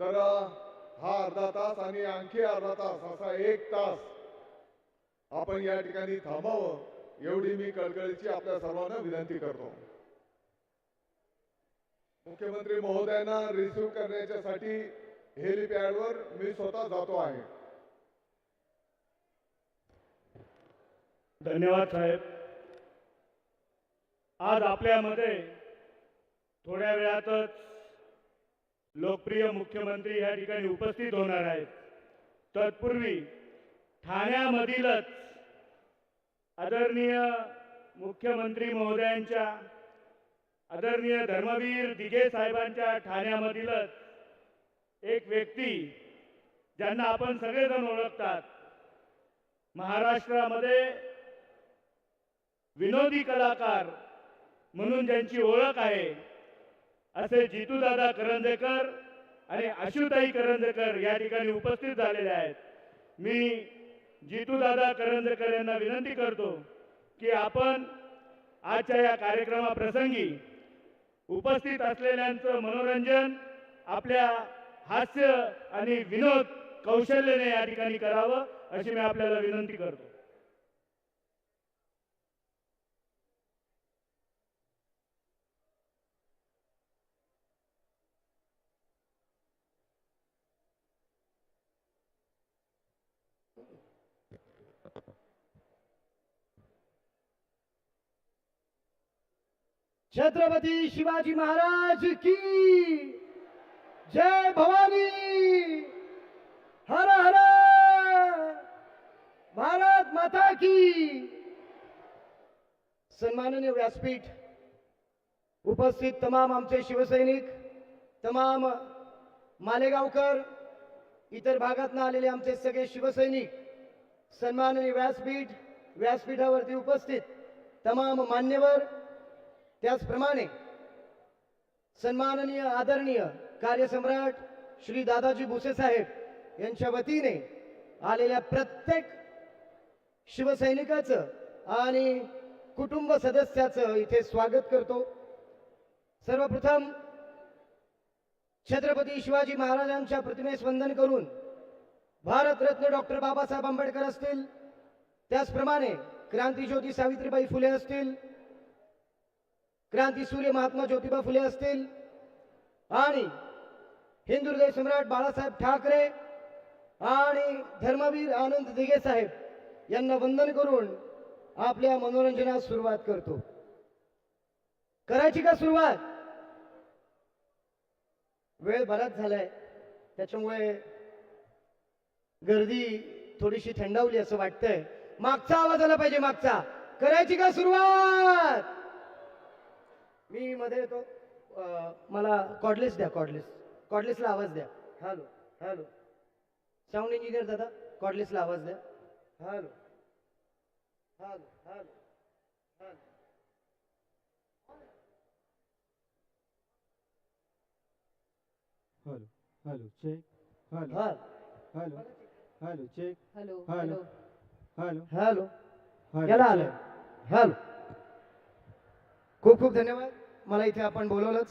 तर हा अर्धा तास आणि आणखी अर्धा तास असा एक तास आपण या ठिकाणी थांबावं एवढी मी कळकळीची आपल्या सर्वांना विनंती करतो. मुख्यमंत्री महोदयांना रिसिव्ह करण्याच्यासाठी हेलिपॅडवर मी स्वतः जातो आहे. धन्यवाद साहेब. आज आपल्यामध्ये थोड्या वेळातच लोकप्रिय मुख्यमंत्री या ठिकाणी उपस्थित होणार आहेत. तत्पूर्वी ठाण्यामधीलच आदरणीय मुख्यमंत्री महोदयांच्या आदरणीय धर्मवीर दिघे साहेबांच्या ठाण्यामधीलच एक व्यक्ती ज्यांना आपण सगळेजण ओळखतात. महाराष्ट्रामध्ये विनोदी कलाकार म्हणून ज्यांची ओळख आहे असे जितूदादा करंजेकर आणि आशुताई करंजेकर या ठिकाणी उपस्थित झालेले आहेत. मी जितूदादा करंजेकर यांना विनंती करतो की आपण आजच्या या कार्यक्रमाप्रसंगी उपस्थित असलेल्यांचं मनोरंजन आपल्या हास्य आणि विनोद कौशल्याने या ठिकाणी करावं अशी मी आपल्याला विनंती करतो. छत्रपती शिवाजी महाराज की जय भवानी। हर हर भारत माता की। सन्माननीय व्यासपीठ उपस्थित तमाम आमचे शिवसैनिक तमाम मालेगावकर इतर भागातनं आलेले आमचे सगळे शिवसैनिक सन्माननीय व्यासपीठ व्यासपीठावरती उपस्थित तमाम मान्यवर त्याचप्रमाणे सन्माननीय आदरणीय कार्यसम्राट श्री दादाजी भुसे साहेब यांच्या वतीने आलेल्या प्रत्येक शिवसैनिकाचं आणि कुटुंब सदस्याचं इथे स्वागत करतो. सर्वप्रथम छत्रपती शिवाजी महाराजांच्या प्रतिमेस वंदन करून भारतरत्न डॉक्टर बाबासाहेब आंबेडकर असतील त्याचप्रमाणे क्रांतीज्योती सावित्रीबाई फुले असतील क्रांती सूर्य महात्मा ज्योतिबा फुले असतील आणि हिंदू हृदय सम्राट बाळासाहेब ठाकरे आणि धर्मवीर आनंद दिघे साहेब यांना वंदन करून आपल्या मनोरंजनास सुरुवात करतो. करायची का सुरुवात? वेळ बराच झालाय. त्याच्यामुळे गर्दी थोडीशी थंडावली असं वाटतंय. मागचा आवाज आला पाहिजे मागचा. करायची का सुरुवात? मी मध्ये येतो. मला कॉर्डलेस द्या कॉर्डलेस कॉर्डलेसला आवाज द्या. Hello hello. साऊंड इंजिनियर दादा कॉर्डलेसला आवाज द्या. Hello hello hello hello. Hello hello check hello हा hello hello check hello hello hello. Hello. Hello. याला आलं. हॅलो. खूप खूप धन्यवाद. मला इथे आपण बोलवलं